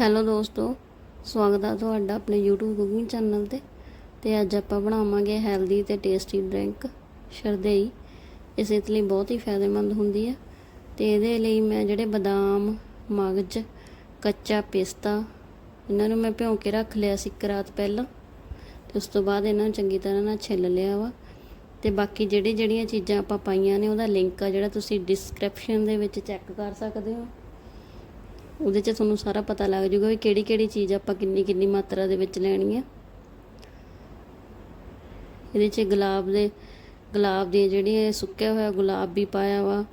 Hello ਦੋਸਤੋ, ਸਵਾਗਤ ਹੈ ਤੁਹਾਡਾ ਆਪਣੇ YouTube ਕੁਕਿੰਗ ਚੈਨਲ ਤੇ। ਤੇ ਅੱਜ ਆਪਾਂ ਬਣਾਵਾਂਗੇ ਹੈਲਦੀ ਤੇ ਟੇਸਟੀ ਡਰਿੰਕ ਸ਼ਰਦਈ ਇਸ ਲਈ ਬਹੁਤ ਹੀ ਫਾਇਦੇਮੰਦ ਹੁੰਦੀ ਹੈ ਤੇ ਇਹਦੇ ਲਈ ਮੈਂ ਜਿਹੜੇ ਬਦਾਮ, ਮਗਜ, ਕੱਚਾ ਪਿਸਤਾ, ਇਹਨਾਂ ਨੂੰ ਮੈਂ ਭਿਉਂ ਕੇ ਰੱਖ ਲਿਆ ਸੀ ਇੱਕ ਰਾਤ ਪਹਿਲਾਂ। ਤੇ ਉਸ ਤੋਂ ਬਾਅਦ ਇਹਨਾਂ ਨੂੰ ਚੰਗੀ ਤਰ੍ਹਾਂ ਨਾਲ ਛਿੱਲ ਲਿਆ ਵਾ। ਤੇ ਬਾਕੀ ਜਿਹੜੀ ਜਿਹੜੀਆਂ ਚੀਜ਼ਾਂ ਆਪਾਂ ਪਾਈਆਂ ਨੇ, ਉਹਦਾ ਲਿੰਕ ਆ ਜਿਹੜਾ ਤੁਸੀਂ ਡਿਸਕ੍ਰਿਪਸ਼ਨ ਦੇ ਵਿੱਚ ਚੈੱਕ ਕਰ ਸਕਦੇ ਹੋ। ਉਹਦੇ 'ਚ ਤੁਹਾਨੂੰ ਸਾਰਾ ਪਤਾ ਲੱਗ ਜਾਊਗਾ ਵੀ ਕਿਹੜੀ ਕਿਹੜੀ ਚੀਜ਼ ਆਪਾਂ ਕਿੰਨੀ ਕਿੰਨੀ ਮਾਤਰਾ ਦੇ ਵਿੱਚ ਲੈਣੀ ਹੈ ਇਹਦੇ 'ਚ ਗੁਲਾਬ ਦੇ, ਗੁਲਾਬ ਦੀਆਂ ਜਿਹੜੀਆਂ ਸੁੱਕਿਆ ਹੋਇਆ ਗੁਲਾਬ ਵੀ ਪਾਇਆ ਵਾ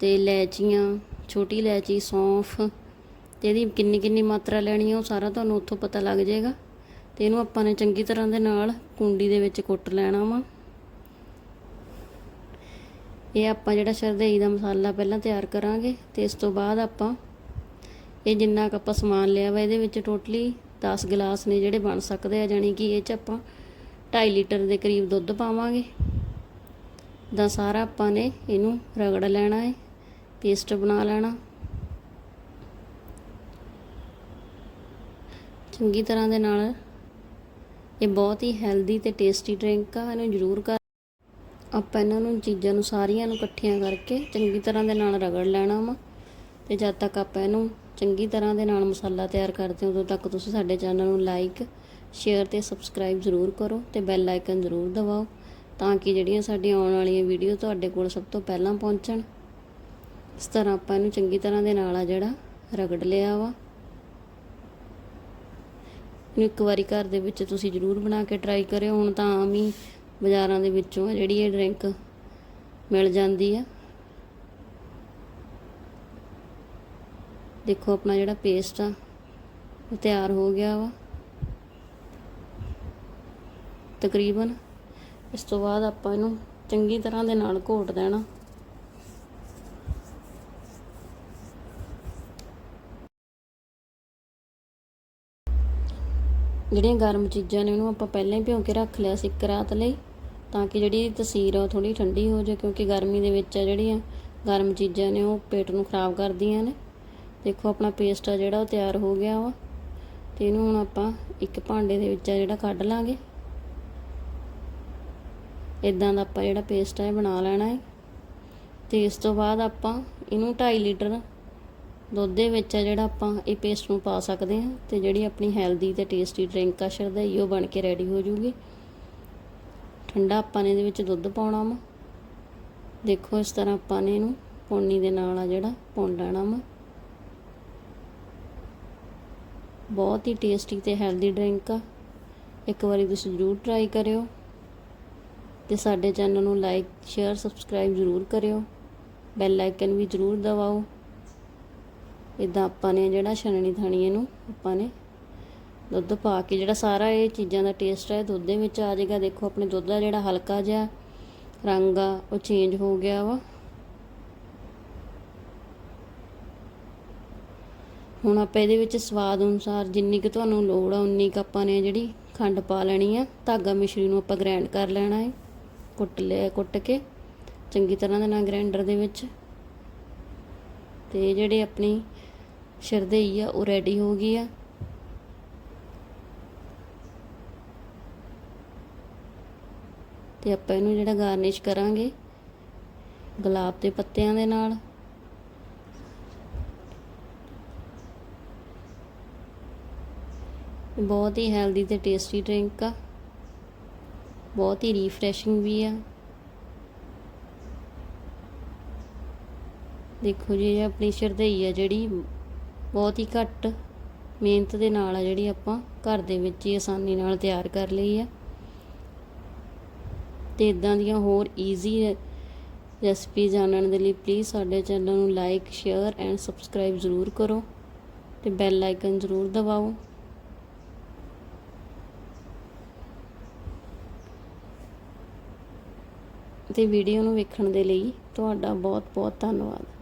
ਤੇ ਇਲਾਇਚੀਆਂ, ਛੋਟੀ ਇਲਾਇਚੀ, ਸੌਂਫ ਤੇ ਇਹਦੀ ਕਿੰਨੀ ਕਿੰਨੀ ਮਾਤਰਾ ਲੈਣੀ ਹੈ ਉਹ ਸਾਰਾ ਤੁਹਾਨੂੰ ਉੱਥੋਂ ਪਤਾ ਲੱਗ ਜਾਏਗਾ। ਤੇ ਇਹਨੂੰ ਆਪਾਂ ਨੇ ਚੰਗੀ ਤਰ੍ਹਾਂ ਦੇ ਨਾਲ ਕੁੰਡੀ ਦੇ ਵਿੱਚ ਕੁੱਟ ਲੈਣਾ ਵਾ। ਇਹ ਆਪਾਂ ਜਿਹੜਾ ਸ਼ਰਦਈ ਦਾ ਮਸਾਲਾ ਪਹਿਲਾਂ ਤਿਆਰ ਕਰਾਂਗੇ ਤੇ ਇਸ ਤੋਂ ਬਾਅਦ ਆਪਾਂ ਇਹ ਜਿੰਨਾ ਕੁ ਆਪਾਂ ਸਮਾਨ ਲਿਆ ਵਾ, ਇਹਦੇ ਵਿੱਚ ਟੋਟਲੀ 10 ਗਲਾਸ ਨੇ ਜਿਹੜੇ ਬਣ ਸਕਦੇ ਆ ਜਾਨੀ ਕਿ ਇਹ ਚ ਆਪਾਂ 2.5 ਲੀਟਰ ਦੇ ਕਰੀਬ ਦੁੱਧ ਪਾਵਾਂਗੇ। ਦਾ ਸਾਰਾ ਆਪਾਂ ਨੇ ਇਹਨੂੰ ਰਗੜ ਲੈਣਾ ਹੈ ਪੇਸਟ ਬਣਾ ਲੈਣਾ। ਚੰਗੀ ਤਰ੍ਹਾਂ ਦੇ ਨਾਲ ਇਹ ਬਹੁਤ ਹੀ ਹੈਲਦੀ ਤੇ ਟੇਸਟੀ ਡਰਿੰਕ ਆ, ਇਹਨੂੰ ਜ਼ਰੂਰ ਕਰ। ਆਪਾਂ ਇਹਨਾਂ ਨੂੰ ਚੀਜ਼ਾਂ ਨੂੰ ਸਾਰੀਆਂ ਨੂੰ ਇਕੱਠੀਆਂ ਕਰਕੇ ਚੰਗੀ ਤਰ੍ਹਾਂ ਦੇ ਨਾਲ ਰਗੜ ਲੈਣਾ ਵਾ, ਤੇ ਜਦ ਤੱਕ ਆਪਾਂ ਇਹਨੂੰ ਚੰਗੀ ਤਰ੍ਹਾਂ ਦੇ ਨਾਲ ਮਸਾਲਾ ਤਿਆਰ ਕਰਦੇ ਹੋ, ਉਦੋਂ ਤੱਕ ਤੁਸੀਂ ਸਾਡੇ ਚੈਨਲ ਨੂੰ ਲਾਈਕ ਸ਼ੇਅਰ ਤੇ ਸਬਸਕ੍ਰਾਈਬ ਜ਼ਰੂਰ ਕਰੋ ਤੇ ਬੈਲ ਆਈਕਨ ਜ਼ਰੂਰ ਦਬਾਓ ਤਾਂ ਕਿ ਜਿਹੜੀਆਂ ਸਾਡੀਆਂ ਆਉਣ ਵਾਲੀਆਂ ਵੀਡੀਓ ਤੁਹਾਡੇ ਕੋਲ ਸਭ ਤੋਂ ਪਹਿਲਾਂ ਪਹੁੰਚਣ। ਇਸ ਤਰ੍ਹਾਂ ਆਪਾਂ ਇਹਨੂੰ ਚੰਗੀ ਤਰ੍ਹਾਂ ਦੇ ਨਾਲ ਆ ਜਿਹੜਾ ਰਗੜ ਲਿਆ ਵਾ। ਇਹਨੂੰ ਇੱਕ ਵਾਰੀ ਘਰ ਦੇ ਵਿੱਚ ਤੁਸੀਂ ਜ਼ਰੂਰ ਬਣਾ ਕੇ ਟਰਾਈ ਕਰਿਓ, ਹੁਣ ਤਾਂ ਆਮ ਹੀ ਬਾਜ਼ਾਰਾਂ ਦੇ ਵਿੱਚੋਂ ਆ ਜਿਹੜੀ ਇਹ ਡਰਿੰਕ ਮਿਲ ਜਾਂਦੀ ਆ। ਦੇਖੋ ਆਪਣਾ ਜਿਹੜਾ ਪੇਸਟ ਆ, ਉਹ ਤਿਆਰ ਹੋ ਗਿਆ ਵਾ। ਤਕਰੀਬਨ ਇਸ ਤੋਂ ਬਾਅਦ ਆਪਾਂ ਇਹਨੂੰ ਚੰਗੀ ਤਰ੍ਹਾਂ ਦੇ ਨਾਲ ਘੋਟ ਦੇਣਾ। ਜਿਹੜੀਆਂ ਗਰਮ ਚੀਜ਼ਾਂ ਨੇ ਉਹਨੂੰ ਆਪਾਂ ਪਹਿਲਾਂ ਹੀ ਭਿਉਂ ਕੇ ਰੱਖ ਲਿਆ ਸੀ ਇੱਕ ਰਾਤ ਲਈ, ਤਾਂ ਕਿ ਜਿਹੜੀ ਤਸੀਰ ਆ ਉਹ ਥੋੜੀ ਠੰਡੀ ਹੋ ਜਾਏ, ਕਿਉਂਕਿ ਗਰਮੀ ਦੇ ਵਿੱਚ ਆ ਜਿਹੜੀਆਂ ਗਰਮ ਚੀਜ਼ਾਂ ਨੇ, ਉਹ ਪੇਟ ਨੂੰ ਖਰਾਬ ਕਰਦੀਆਂ ਨੇ। ਦੇਖੋ ਆਪਣਾ ਪੇਸਟ ਆ ਜਿਹੜਾ ਉਹ ਤਿਆਰ ਹੋ ਗਿਆ ਵਾ, ਤੇ ਇਹਨੂੰ ਹੁਣ ਆਪਾਂ ਇੱਕ ਭਾਂਡੇ ਦੇ ਵਿੱਚ ਆ ਜਿਹੜਾ ਕੱਢ ਲਾਂਗੇ। ਇਦਾਂ ਦਾ ਆਪਾਂ ਜਿਹੜਾ ਪੇਸਟ ਹੈ ਬਣਾ ਲੈਣਾ ਹੈ। ਤੇ ਇਸ ਤੋਂ ਬਾਅਦ ਆਪਾਂ ਇਹਨੂੰ 2.5 ਲੀਟਰ ਦੁੱਧ ਦੇ ਵਿੱਚ ਆ ਜਿਹੜਾ ਆਪਾਂ ਇਹ ਪੇਸਟ ਨੂੰ ਪਾ ਸਕਦੇ ਹਾਂ, ਤੇ ਜਿਹੜੀ ਆਪਣੀ ਹੈਲਦੀ ਤੇ ਟੇਸਟੀ ਡਰਿੰਕ ਆ ਸ਼ਰਦਈ ਉਹ ਬਣ ਕੇ ਰੈਡੀ ਹੋ ਜੂਗੀ। ਠੰਡਾ ਆਪਾਂ ਨੇ ਇਹਦੇ ਵਿੱਚ ਦੁੱਧ ਪਾਉਣਾ ਵਾ। ਦੇਖੋ ਇਸ ਤਰ੍ਹਾਂ ਆਪਾਂ ਨੇ ਇਹਨੂੰ ਪੌਣੀ ਦੇ ਨਾਲ ਆ ਜਿਹੜਾ ਪੁੰਨ ਲੈਣਾ ਵਾ। ਬਹੁਤ ਹੀ ਟੇਸਟੀ ਤੇ ਹੈਲਦੀ ਡਰਿੰਕ ਆ। ਇੱਕ ਵਾਰੀ ਤੁਸੀਂ ਜ਼ਰੂਰ ਟਰਾਈ ਕਰਿਓ। ਤੇ ਸਾਡੇ ਚੈਨਲ ਨੂੰ ਲਾਈਕ ਸ਼ੇਅਰ ਸਬਸਕ੍ਰਾਈਬ ਜ਼ਰੂਰ ਕਰਿਓ। ਬੈਲ ਆਈਕਨ ਵੀ ਜ਼ਰੂਰ ਦਬਾਓ। ਇਦਾਂ ਆਪਾਂ ਨੇ ਜਿਹੜਾ ਛਣਣੀ ਥਾਣੀ ਇਹਨੂੰ ਆਪਾਂ ਨੇ ਦੁੱਧ ਪਾ ਕੇ ਜਿਹੜਾ ਸਾਰਾ ਇਹ ਚੀਜ਼ਾਂ ਦਾ ਟੇਸਟ ਹੈ ਦੁੱਧ ਦੇ ਵਿੱਚ ਆ ਜਾਏਗਾ। ਦੇਖੋ ਆਪਣੇ ਦੁੱਧ ਦਾ ਜਿਹੜਾ ਹਲਕਾ ਜਿਹਾ ਰੰਗ ਆ, ਉਹ ਚੇਂਜ ਹੋ ਗਿਆ ਵਾ। ਹੁਣ ਆਪਾਂ ਇਹਦੇ ਵਿੱਚ ਸਵਾਦ ਅਨੁਸਾਰ ਜਿੰਨੀ ਕੁ ਤੁਹਾਨੂੰ ਲੋੜ ਆ, ਉਨੀ ਕੁ ਆਪਾਂ ਨੇ ਜਿਹੜੀ ਖੰਡ ਪਾ ਲੈਣੀ ਆ। ਧਾਗਾ ਮਿਸ਼ਰੀ ਨੂੰ ਆਪਾਂ ਗ੍ਰਾਈਂਡ ਕਰ ਲੈਣਾ ਹੈ ਕੁੱਟ ਲਿਆ, ਕੁੱਟ ਕੇ। ਚੰਗੀ ਤਰ੍ਹਾਂ ਦੇ ਨਾਲ ਗ੍ਰਾਈਂਡਰ ਦੇ ਵਿੱਚ। ਤੇ ਜਿਹੜੇ ਆਪਣੀ ਸ਼ਰਦਈ ਆ, ਉਹ ਰੈਡੀ ਹੋ ਗਈ ਆ। ਤੇ ਆਪਾਂ ਇਹਨੂੰ ਜਿਹੜਾ ਗਾਰਨਿਸ਼ ਕਰਾਂਗੇ, ਗੁਲਾਬ ਦੇ ਪੱਤਿਆਂ ਦੇ ਨਾਲ। ਬਹੁਤ ਹੀ ਹੈਲਦੀ ਤੇ ਟੇਸਟੀ ਡਰਿੰਕ ਆ। ਬਹੁਤ ਹੀ ਰੀਫਰੈਸ਼ਿੰਗ ਵੀ ਆ। ਦੇਖੋ ਜੀ, ਇਹ ਆਪਣੀ ਸ਼ਰਦਈ ਆ ਜਿਹੜੀ ਬਹੁਤ ਹੀ ਘੱਟ ਮਿਹਨਤ ਦੇ ਨਾਲ ਆ ਜਿਹੜੀ ਆਪਾਂ ਘਰ ਦੇ ਵਿੱਚ ਹੀ ਆਸਾਨੀ ਨਾਲ ਤਿਆਰ ਕਰ ਲਈ ਆ। ਤੇ ਇਦਾਂ ਦੀਆਂ ਹੋਰ ਈਜ਼ੀ ਰੈਸਪੀ ਜਾਣਨ ਦੇ ਲਈ ਪਲੀਜ਼ ਸਾਡੇ ਚੈਨਲ ਨੂੰ ਲਾਈਕ ਸ਼ੇਅਰ ਐਂਡ ਸਬਸਕ੍ਰਾਈਬ ਜ਼ਰੂਰ ਕਰੋ ਤੇ ਬੈਲ ਆਈਕਨ ਜ਼ਰੂਰ ਦਬਾਓ। ਅਤੇ ਵੀਡੀਓ ਨੂੰ ਵੇਖਣ ਦੇ ਲਈ ਤੁਹਾਡਾ ਬਹੁਤ ਬਹੁਤ ਧੰਨਵਾਦ।